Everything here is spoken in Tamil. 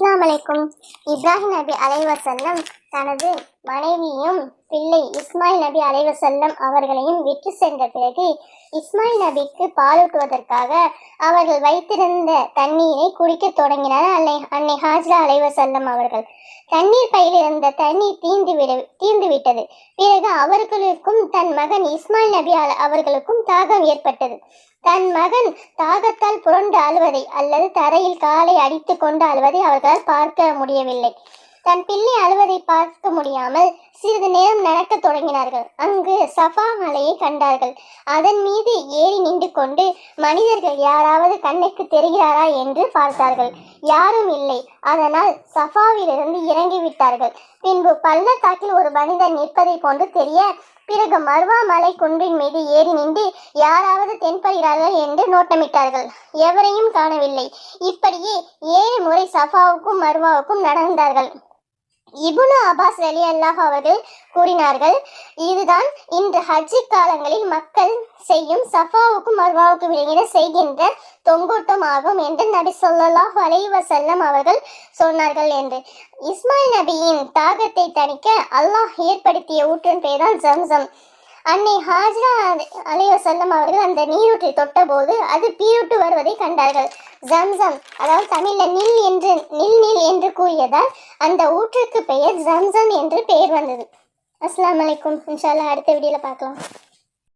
அஸ்லாம் அலைக்கும். இப்ராஹிம் நபி அலைவசல்லம் தனது மனைவியும் பிள்ளை இஸ்மாயில் நபி அலைவசல்லம் அவர்களையும் விற்று சென்ற பிறகு இஸ்மாயில் நபிக்கு பாலூட்டுவதற்காக அவர்கள் வைத்திருந்த தண்ணீரை குடிக்கத் தொடங்கினார். அல்லை அன்னை ஹாஜ்ரா அலைவசல்லம் அவர்கள். தண்ணீர் பையில் இருந்த தண்ணீர் தீர்ந்து விட தீர்ந்து விட்டது. பிறகு அவர்களுக்கும் தன் மகன் இஸ்மாயில் நபி அவர்களுக்கும் தாகம் ஏற்பட்டது. தன் மகன் தாகத்தால் புரண்டு அழுவதை அல்லது தரையில் காலை அடித்து கொண்டு அழுவதை அவர்களால் பார்க்க முடியவில்லை. தன் பிள்ளை அழுவதை பார்க்க முடியாமல் சிறிது நேரம் நடக்கத் தொடங்கினார்கள். அங்கு சஃபா மலையை கண்டார்கள். அதன் மீது ஏறி நின்று கொண்டு மனிதர்கள் யாராவது கண்ணுக்கு தெரிகிறாரா என்று பார்த்தார்கள். யாரும் இல்லை. அதனால் சஃபாவிலிருந்து இறங்கிவிட்டார்கள். பின்பு பள்ளத்தாக்கில் ஒரு மனிதன் நிற்பதை போன்று தெரிய பிறகு மர்வா மலை குன்றின் மீது ஏறி நின்று யாராவது தென்படுகிறார்கள் என்று நோட்டமிட்டார்கள். எவரையும் காணவில்லை. இப்படியே ஏழு முறை சஃபாவுக்கும் மர்வாவுக்கும் நடந்தார்கள். இபுனு அபாஸ் அலி அல்லாஹ் அவர்கள் கூறினார்கள் இதுதான் இன்று ஹஜ்ஜி காலங்களில் மக்கள் செய்யும் சஃபாவுக்கும் மர்வாவுக்கும் இடையே செய்கின்ற தொங்கோட்டம் ஆகும் என்று நபி சொல்லாஹ் அலைவசல்லம் அவர்கள் சொன்னார்கள் என்று. இஸ்மாயில் நபியின் தாகத்தை தணிக்க அல்லாஹ் ஏற்படுத்திய ஊற்றின் பெயர்தான் ஜம்சம். அன்னை ஹாஜ்ரா அலைவசல்லம் அவர்கள் அந்த நீரூற்றை தொட்டபோது அது பீருட்டு வருவதை கண்டார்கள். ஜம்சம் அதாவது தமிழ்ல நில் என்று நில் நில் என்று கூறியதால் அந்த ஊற்றுக்கு பெயர் ஜம்சம் என்று பெயர் வந்தது. அஸ்லாம் வலைக்கும் இன்ஷால்லா அடுத்த வீடியோவில் பார்க்கலாம்.